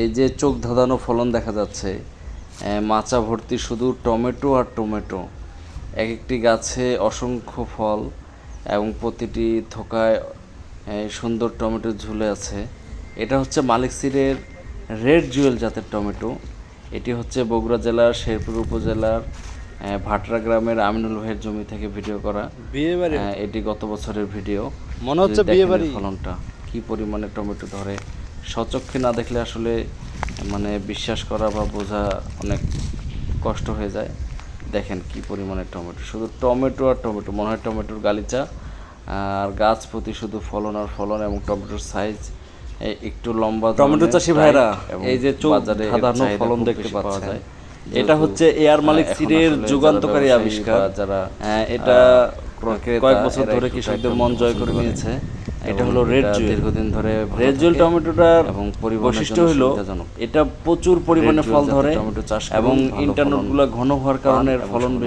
এই যে চোখ ধাঁধানো ফলন দেখা যাচ্ছে মাচা ভর্তি শুধু টমেটো আর টমেটো। এক একটি গাছে অসংখ্য ফল এবং প্রতিটি থোকায় সুন্দর টমেটো ঝুলে আছে। এটা হচ্ছে মালিক সিরের রেড জুয়েল জাতের টমেটো। এটি হচ্ছে বগুড়া জেলার শেরপুর উপজেলার ভাটরা গ্রামের আমিনুল ভাইয়ের জমি থেকে ভিডিও করা। বিয়ে বাড়ি হ্যাঁ, এটি গত বছরের ভিডিও। মনে হচ্ছে বিয়ে বাড়ি। ফলনটা কি পরিমাণে টমেটো ধরে। সচক্ষে না দেখলে আসলে মানে বিশ্বাস করা বা বোঝা অনেক কষ্ট হয়ে যায়। দেখেন কি পরিমাণে টমেটো। শুধু টমেটো আর টমেটো মনে হয় টমেটোর গালিচা। আর গাছ প্রতি শুধু ফলন আর ফলন এবং টমেটোর সাইজ একটু লম্বা টমেটো চাষি ভাইরা এই যে বাজারে চাহিদা ফলন দেখতে পাওয়া যায়। এটা হচ্ছে এয়ার মালিক এখন সিডের যুগান্তকারী আবিষ্কার। যারা হ্যাঁ, এটা কয়েক বছর ধরে কৃষকদের মন জয় করে। নিয়েছে এটা হলো রেড জুয়েল দীর্ঘদিন ধরে রেড জুয়েল টমেটোটার এবং বৈশিষ্ট্য হলো এটা প্রচুর পরিমাণে ফল ধরে টমেটো চাষ এবং ইন্টারনেটগুলো ঘন হওয়ার কারণে ফলন বেশি